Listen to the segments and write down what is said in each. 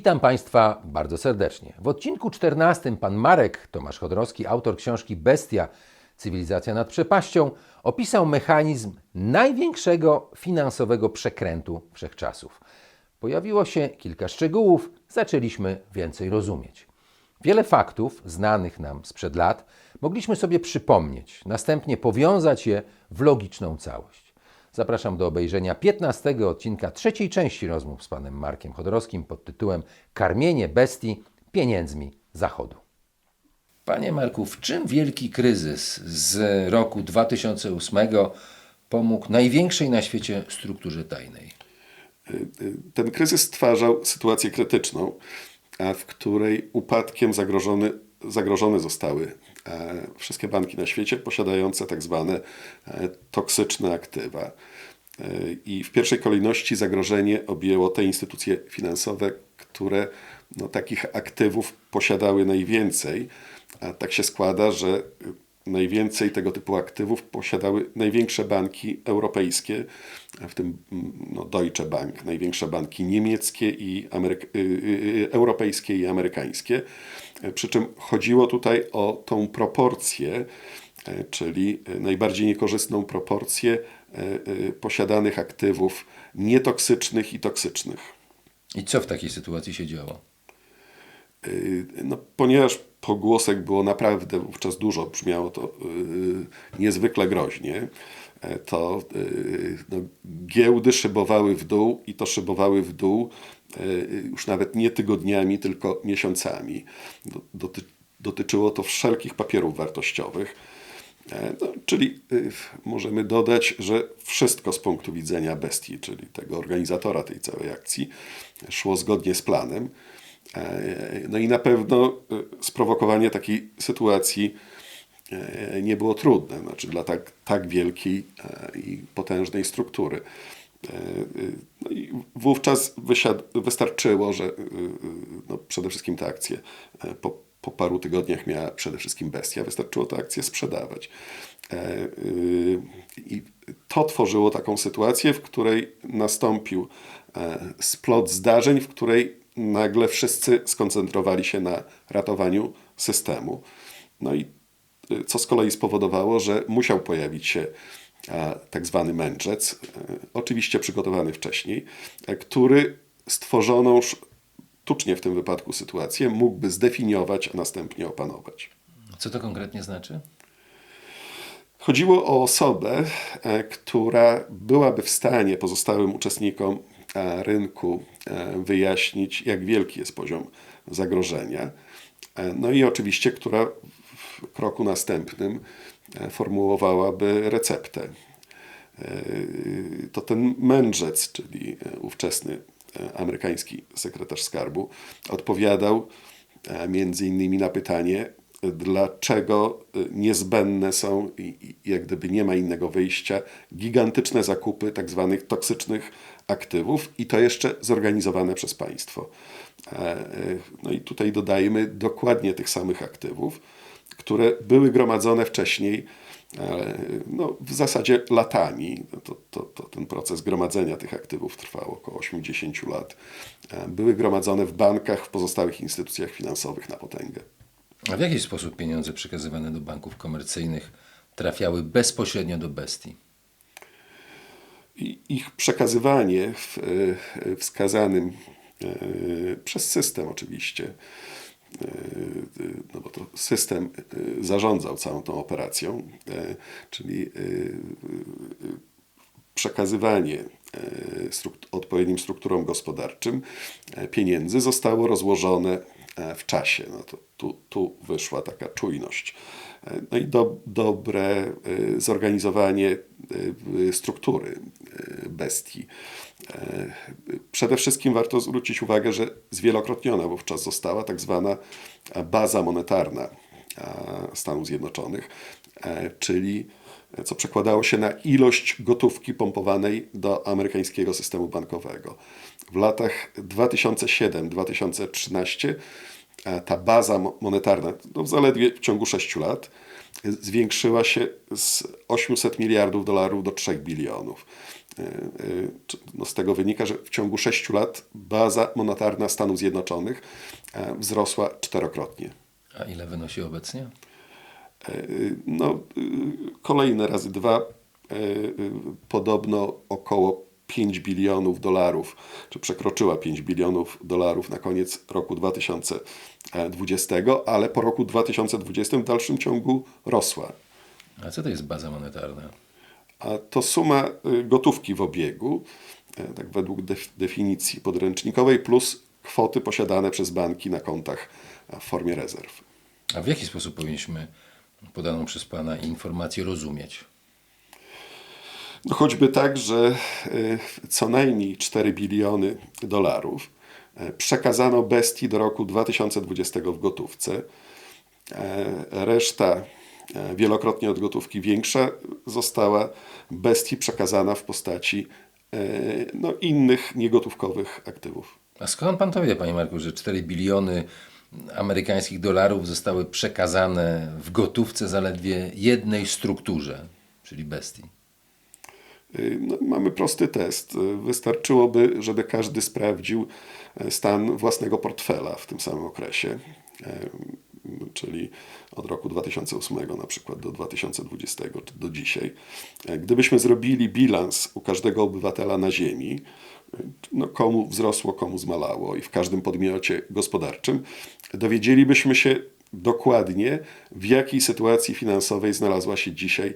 Witam Państwa bardzo serdecznie. W odcinku 14 pan Marek Tomasz Chodorowski, autor książki Bestia Cywilizacja nad przepaścią, opisał mechanizm największego finansowego przekrętu wszechczasów. Pojawiło się kilka szczegółów, zaczęliśmy więcej rozumieć. Wiele faktów znanych nam sprzed lat mogliśmy sobie przypomnieć, następnie powiązać je w logiczną całość. Zapraszam do obejrzenia 15 odcinka trzeciej części rozmów z panem Markiem Chodorowskim pod tytułem Karmienie bestii pieniędzmi Zachodu. Panie Marku, w czym wielki kryzys z roku 2008 pomógł największej na świecie strukturze tajnej? Ten kryzys stwarzał sytuację krytyczną, a w której upadkiem zagrożone, zagrożone zostały wszystkie banki na świecie posiadające tak zwane e, toksyczne aktywa. E, I w pierwszej kolejności zagrożenie objęło te instytucje finansowe, które no, takich aktywów posiadały najwięcej. A tak się składa, że najwięcej tego typu aktywów posiadały największe banki europejskie, w tym no, Deutsche Bank, największe banki niemieckie i Ameryk europejskie i amerykańskie. Przy czym chodziło tutaj o tą proporcję, czyli najbardziej niekorzystną proporcję posiadanych aktywów nietoksycznych i toksycznych. I co w takiej sytuacji się działo? No, ponieważ pogłosek było naprawdę wówczas dużo, brzmiało to yy, niezwykle groźnie, to yy, no, giełdy szybowały w dół i to szybowały w dół yy, już nawet nie tygodniami, tylko miesiącami. Doty dotyczyło to wszelkich papierów wartościowych. No, czyli możemy dodać, że wszystko z punktu widzenia bestii, czyli tego organizatora tej całej akcji, szło zgodnie z planem. No i na pewno sprowokowanie takiej sytuacji nie było trudne, znaczy dla tak, tak wielkiej i potężnej struktury. No i wówczas wystarczyło, że no przede wszystkim te akcje po, po paru tygodniach miała przede wszystkim bestia, wystarczyło te akcje sprzedawać. I to tworzyło taką sytuację, w której nastąpił splot zdarzeń, w której nagle wszyscy skoncentrowali się na ratowaniu systemu. No i co z kolei spowodowało, że musiał pojawić się tak zwany mędrzec, oczywiście przygotowany wcześniej, który stworzoną sztucznie w tym wypadku sytuację mógłby zdefiniować, a następnie opanować. Co to konkretnie znaczy? Chodziło o osobę, która byłaby w stanie pozostałym uczestnikom rynku wyjaśnić, jak wielki jest poziom zagrożenia. No i oczywiście, która w kroku następnym formułowałaby receptę. To ten mędrzec, czyli ówczesny amerykański sekretarz skarbu, odpowiadał między innymi na pytanie, dlaczego niezbędne są, jak gdyby nie ma innego wyjścia, gigantyczne zakupy tak zwanych toksycznych aktywów i to jeszcze zorganizowane przez państwo. No i tutaj dodajmy dokładnie tych samych aktywów, które były gromadzone wcześniej, no, w zasadzie latami. To, to, to, ten proces gromadzenia tych aktywów trwał około 80 lat. Były gromadzone w bankach, w pozostałych instytucjach finansowych na potęgę. A w jaki sposób pieniądze przekazywane do banków komercyjnych trafiały bezpośrednio do bestii? Ich przekazywanie w wskazanym przez system oczywiście, no bo to system zarządzał całą tą operacją, czyli przekazywanie odpowiednim strukturom gospodarczym pieniędzy zostało rozłożone w czasie. No to tu, tu wyszła taka czujność. No i do, dobre zorganizowanie struktury bestii. Przede wszystkim warto zwrócić uwagę, że zwielokrotniona wówczas została tak zwana baza monetarna Stanów Zjednoczonych, czyli co przekładało się na ilość gotówki pompowanej do amerykańskiego systemu bankowego. W latach 2007-2013 ta baza monetarna, no zaledwie w ciągu 6 lat, zwiększyła się z 800 miliardów dolarów do 3 bilionów. E, e, No z tego wynika, że w ciągu 6 lat baza monetarna Stanów Zjednoczonych e, wzrosła czterokrotnie. A ile wynosi obecnie? E, No, kolejne razy dwa, e, podobno około 5 bilionów dolarów, czy przekroczyła 5 bilionów dolarów na koniec roku 2020, ale po roku 2020 w dalszym ciągu rosła. A co to jest baza monetarna? A to suma y, gotówki w obiegu, e, tak według def- definicji podręcznikowej, plus kwoty posiadane przez banki na kontach w formie rezerw. A w jaki sposób powinniśmy podaną przez Pana informację rozumieć? Choćby tak, że y, co najmniej 4 biliony dolarów e, przekazano bestii do roku 2020 w gotówce. E, Reszta, e, wielokrotnie od gotówki większa, została bestii przekazana w postaci e, no, innych niegotówkowych aktywów. A skąd Pan to wie, Panie Marku, że 4 biliony amerykańskich dolarów zostały przekazane w gotówce zaledwie jednej strukturze, czyli bestii? Y, No, mamy prosty test. Y, Wystarczyłoby, żeby każdy sprawdził e, stan własnego portfela w tym samym okresie, e, czyli od roku 2008 na przykład do 2020 czy do dzisiaj. E, Gdybyśmy zrobili bilans u każdego obywatela na Ziemi, no, komu wzrosło, komu zmalało i w każdym podmiocie gospodarczym, dowiedzielibyśmy się dokładnie, w jakiej sytuacji finansowej znalazła się dzisiaj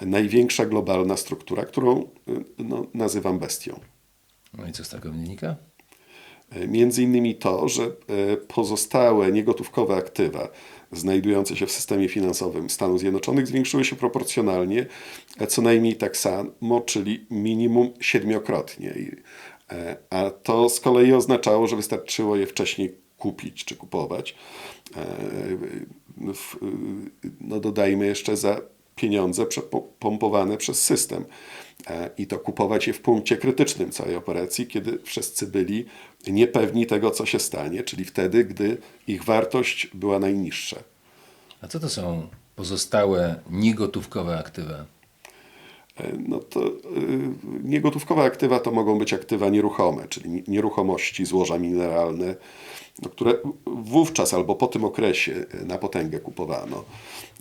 największa globalna struktura, którą y, no, nazywam bestią. No i co z tego wynika? Między innymi to, że e, pozostałe niegotówkowe aktywa znajdujące się w systemie finansowym Stanów Zjednoczonych zwiększyły się proporcjonalnie co najmniej tak samo, czyli minimum siedmiokrotnie. E, A to z kolei oznaczało, że wystarczyło je wcześniej kupić czy kupować. E, w- No dodajmy jeszcze za pieniądze przepompowane przez system. E, I to kupować je w punkcie krytycznym całej operacji, kiedy wszyscy byli niepewni tego, co się stanie, czyli wtedy, gdy ich wartość była najniższa. A co to są pozostałe niegotówkowe aktywa? E, No to y, niegotówkowe aktywa to mogą być aktywa nieruchome, czyli ni- nieruchomości, złoża mineralne, no, które wówczas albo po tym okresie e, na potęgę kupowano.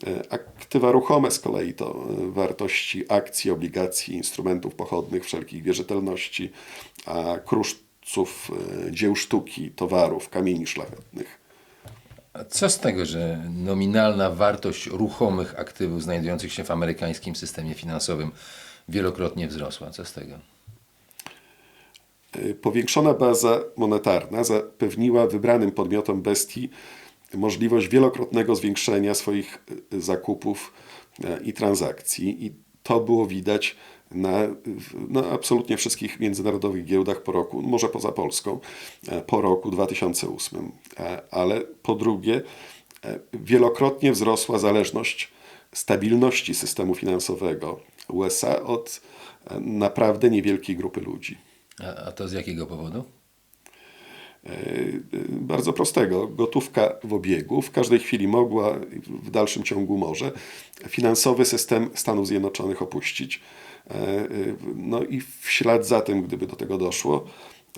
E, Aktywa ruchome z kolei to e, wartości akcji, obligacji, instrumentów pochodnych, wszelkich wierzytelności, a kruszców, e, dzieł sztuki, towarów, kamieni szlachetnych. A co z tego, że nominalna wartość ruchomych aktywów znajdujących się w amerykańskim systemie finansowym wielokrotnie wzrosła? Co z tego? Y, Powiększona baza monetarna zapewniła wybranym podmiotom bestii możliwość wielokrotnego zwiększenia swoich y, zakupów y, i transakcji. I to było widać na, na absolutnie wszystkich międzynarodowych giełdach po roku, może poza Polską, e, po roku 2008. E, Ale po drugie, e, wielokrotnie wzrosła zależność stabilności systemu finansowego USA od naprawdę niewielkiej grupy ludzi. A, a to z jakiego powodu? bardzo prostego. Gotówka w obiegu w każdej chwili mogła, w dalszym ciągu może, finansowy system Stanów Zjednoczonych opuścić. E, No i w ślad za tym, gdyby do tego doszło,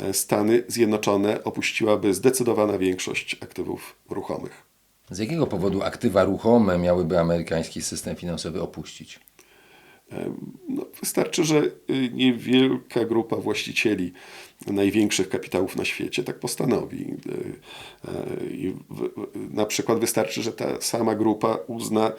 e, Stany Zjednoczone opuściłaby zdecydowana większość aktywów ruchomych. Z jakiego powodu aktywa ruchome miałyby amerykański system finansowy opuścić? No, wystarczy, że y, niewielka grupa właścicieli największych kapitałów na świecie tak postanowi. Y, y, I na przykład wystarczy, że ta sama grupa uzna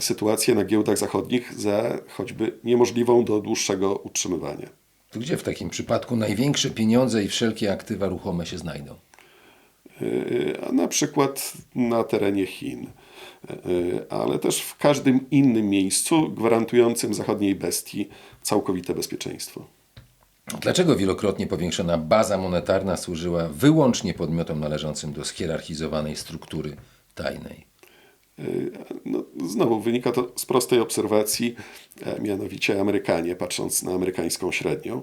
sytuację na giełdach zachodnich za choćby niemożliwą do dłuższego utrzymywania. Gdzie w takim przypadku największe pieniądze i wszelkie aktywa ruchome się znajdą? A na przykład na terenie Chin, ale też w każdym innym miejscu gwarantującym zachodniej bestii całkowite bezpieczeństwo. Dlaczego wielokrotnie powiększona baza monetarna służyła wyłącznie podmiotom należącym do schierarchizowanej struktury tajnej? No, znowu wynika to z prostej obserwacji, e, mianowicie Amerykanie, patrząc na amerykańską średnią, e,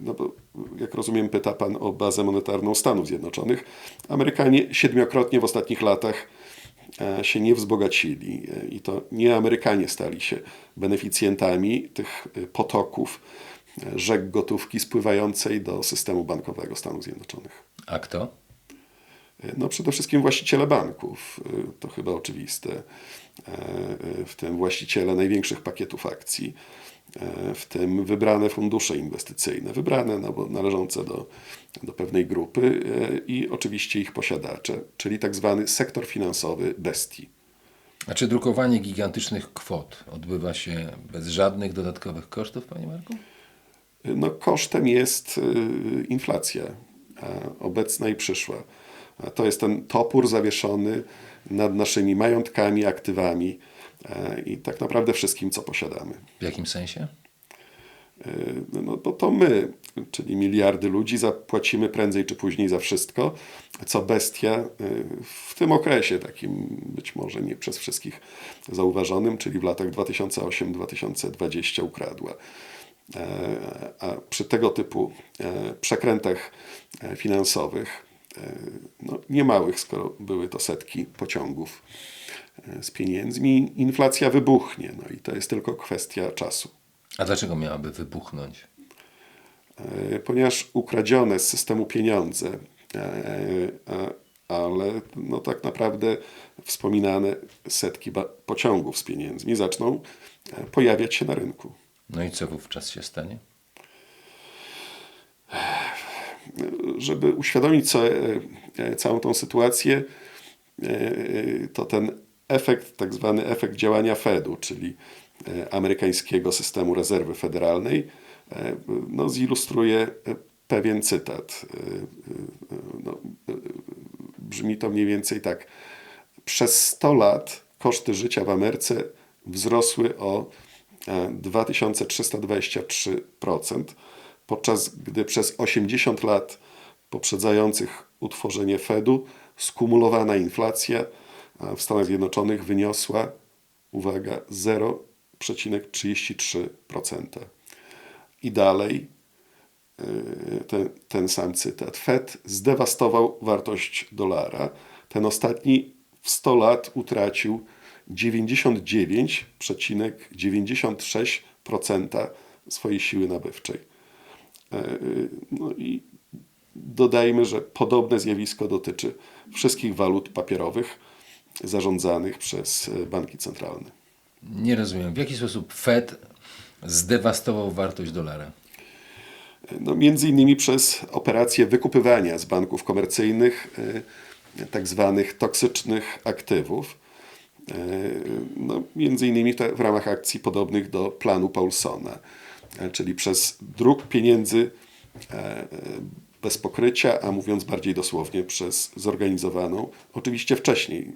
no bo jak rozumiem, pyta Pan o bazę monetarną Stanów Zjednoczonych. Amerykanie siedmiokrotnie w ostatnich latach e, się nie wzbogacili e, i to nie Amerykanie stali się beneficjentami tych e, potoków e, rzek gotówki spływającej do systemu bankowego Stanów Zjednoczonych. A kto? No przede wszystkim właściciele banków, y, to chyba oczywiste, e, e, w tym właściciele największych pakietów akcji, w tym wybrane fundusze inwestycyjne, wybrane no bo należące do, do pewnej grupy i oczywiście ich posiadacze, czyli tak zwany sektor finansowy bestii. A czy drukowanie gigantycznych kwot odbywa się bez żadnych dodatkowych kosztów, panie Marku? No, kosztem jest y, inflacja obecna i przyszła. To jest ten topór zawieszony nad naszymi majątkami, aktywami e, i tak naprawdę wszystkim, co posiadamy. W jakim sensie? E, No to, to my, czyli miliardy ludzi, zapłacimy prędzej czy później za wszystko, co bestia e, w tym okresie, takim być może nie przez wszystkich zauważonym, czyli w latach 2008-2020 ukradła. A przy tego typu przekrętach finansowych, no niemałych, skoro były to setki pociągów e, z pieniędzmi, inflacja wybuchnie. No i to jest tylko kwestia czasu. A dlaczego miałaby wybuchnąć? E, ponieważ ukradzione z systemu pieniądze, e, e, ale no tak naprawdę wspominane setki pociągów z pieniędzmi zaczną e, pojawiać się na rynku. No i co wówczas się stanie? Żeby uświadomić sobie e, całą tą sytuację, e, to ten efekt, tak zwany efekt działania Fedu, czyli e, amerykańskiego systemu rezerwy federalnej, e, no, zilustruje e, pewien cytat. E, e, No, e, brzmi to mniej więcej tak. Przez 100 lat koszty życia w Ameryce wzrosły o e, 2323%, podczas gdy przez 80 lat poprzedzających utworzenie Fedu skumulowana inflacja w Stanach Zjednoczonych wyniosła, uwaga, 0,33%. I dalej e, ten, ten sam cytat. Fed zdewastował wartość dolara. Ten ostatni w 100 lat utracił 99,96% swojej siły nabywczej. E, No i dodajmy, że podobne zjawisko dotyczy wszystkich walut papierowych zarządzanych przez e, banki centralne. Nie rozumiem. W jaki sposób Fed zdewastował wartość dolara? No, między innymi przez operację wykupywania z banków komercyjnych e, tak zwanych toksycznych aktywów. E, No, między innymi w ramach akcji podobnych do planu Paulsona, e, czyli przez druk pieniędzy e, e, bez pokrycia, a mówiąc bardziej dosłownie, przez zorganizowaną, oczywiście wcześniej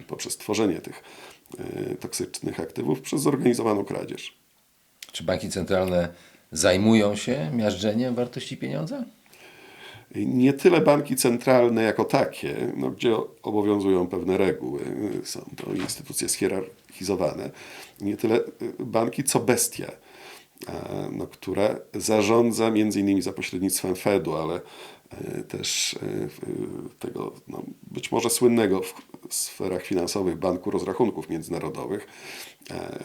e, poprzez tworzenie tych e, toksycznych aktywów, przez zorganizowaną kradzież. Czy banki centralne zajmują się miażdżeniem wartości pieniądza? Nie tyle banki centralne jako takie, no, gdzie obowiązują pewne reguły, są to instytucje schierarchizowane, nie tyle banki, co bestia, e, no, która zarządza między innymi za pośrednictwem Fedu, ale e, też e, tego no, być może słynnego w sferach finansowych Banku Rozrachunków Międzynarodowych, e, e,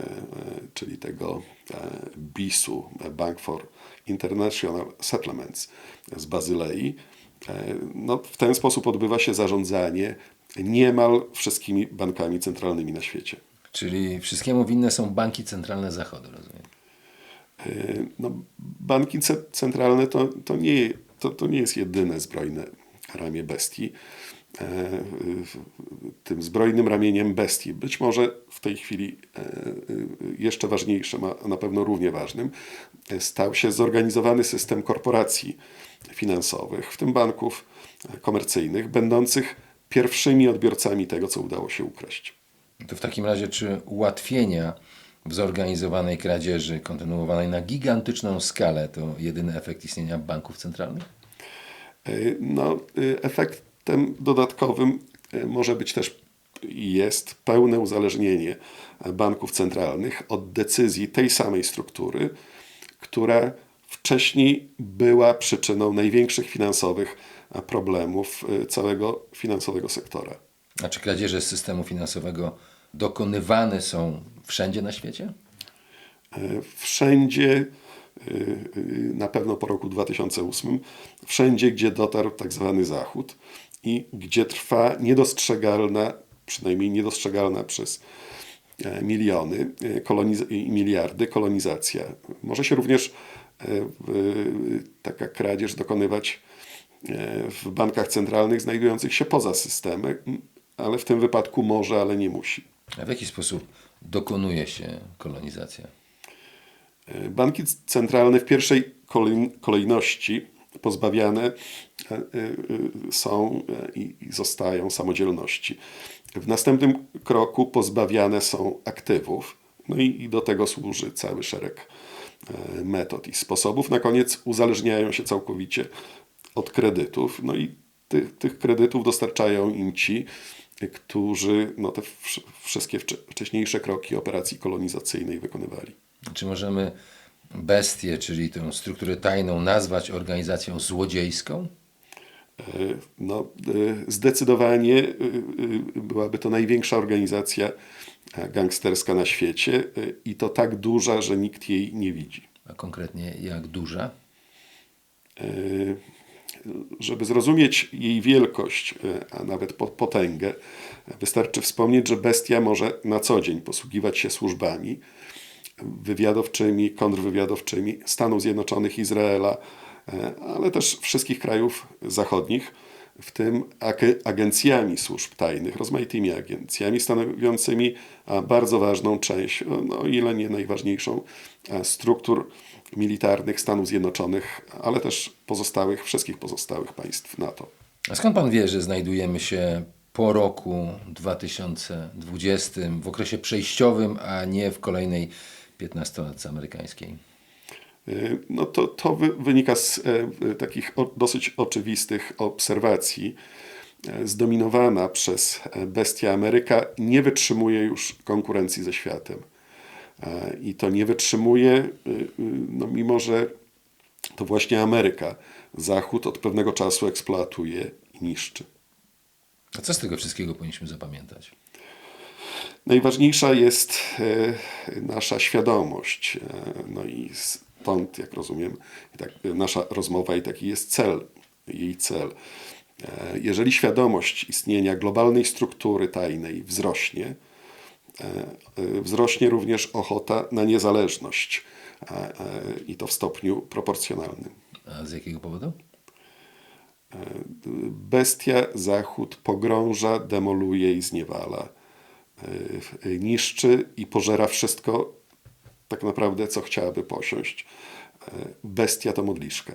czyli tego e, BIS-u, Bank for International Settlements z Bazylei. E, No, w ten sposób odbywa się zarządzanie niemal wszystkimi bankami centralnymi na świecie. Czyli wszystkiemu winne są banki centralne Zachodu, rozumiem. E, No, banki ce- centralne to, to, nie, to, to nie jest jedyne zbrojne ramię bestii. E, Tym zbrojnym ramieniem bestii, być może w tej chwili e, e, jeszcze ważniejszym, a na pewno równie ważnym, stał się zorganizowany system korporacji finansowych, w tym banków komercyjnych, będących pierwszymi odbiorcami tego, co udało się ukraść. To w takim razie, czy ułatwienia w zorganizowanej kradzieży kontynuowanej na gigantyczną skalę to jedyny efekt istnienia banków centralnych? Y, No, y, efektem dodatkowym y, może być też jest pełne uzależnienie banków centralnych od decyzji tej samej struktury, która wcześniej była przyczyną największych finansowych problemów całego finansowego sektora. A czy kradzieże z systemu finansowego dokonywane są wszędzie na świecie? E, Wszędzie, e, e, na pewno po roku 2008, wszędzie, gdzie dotarł tak zwany Zachód i gdzie trwa niedostrzegalna, przynajmniej niedostrzegalna przez miliony koloniz- i miliardy kolonizacja. Może się również taka kradzież dokonywać w bankach centralnych znajdujących się poza systemem, ale w tym wypadku może, ale nie musi. A w jaki sposób dokonuje się kolonizacja? Banki centralne w pierwszej kolej- kolejności pozbawiane e, e, są e, i zostają samodzielności. W następnym kroku pozbawiane są aktywów, no i, do tego służy cały szereg metod i sposobów. Na koniec uzależniają się całkowicie od kredytów, no i tych, tych kredytów dostarczają im ci, którzy no, te wsz- wszystkie wcze- wcześniejsze kroki operacji kolonizacyjnej wykonywali. Czy możemy bestię, czyli tę strukturę tajną, nazwać organizacją złodziejską? E, No, e, zdecydowanie e, byłaby to największa organizacja gangsterska na świecie i to tak duża, że nikt jej nie widzi. A konkretnie jak duża? Żeby zrozumieć jej wielkość, e, a nawet po- potęgę, wystarczy wspomnieć, że bestia może na co dzień posługiwać się służbami wywiadowczymi, kontrwywiadowczymi Stanów Zjednoczonych, Izraela, e, ale też wszystkich krajów zachodnich, w tym ag- agencjami służb tajnych, rozmaitymi agencjami stanowiącymi bardzo ważną część, no, o ile nie najważniejszą, e, struktur militarnych Stanów Zjednoczonych, ale też pozostałych, wszystkich pozostałych państw NATO. A skąd pan wie, że znajdujemy się po roku 2020 w okresie przejściowym, a nie w kolejnej 15-latce amerykańskiej? Y, No to, to wy, wynika z e, takich dosyć oczywistych obserwacji. E, Zdominowana przez e, bestia Ameryka nie wytrzymuje już konkurencji ze światem. E, I to nie wytrzymuje, y, y, no mimo że to właśnie Ameryka Zachód od pewnego czasu eksploatuje i niszczy. A co z tego wszystkiego powinniśmy zapamiętać? Najważniejsza jest e, nasza świadomość. E, no i stąd, jak rozumiem, tak, nasza rozmowa i taki jest cel, jej cel. Jeżeli świadomość istnienia globalnej struktury tajnej wzrośnie, wzrośnie również ochota na niezależność e, e, i to w stopniu proporcjonalnym. A z jakiego powodu? Bestia Zachód pogrąża, demoluje i zniewala. Niszczy i pożera wszystko, tak naprawdę, co chciałaby posiąść. Bestia to modliszka.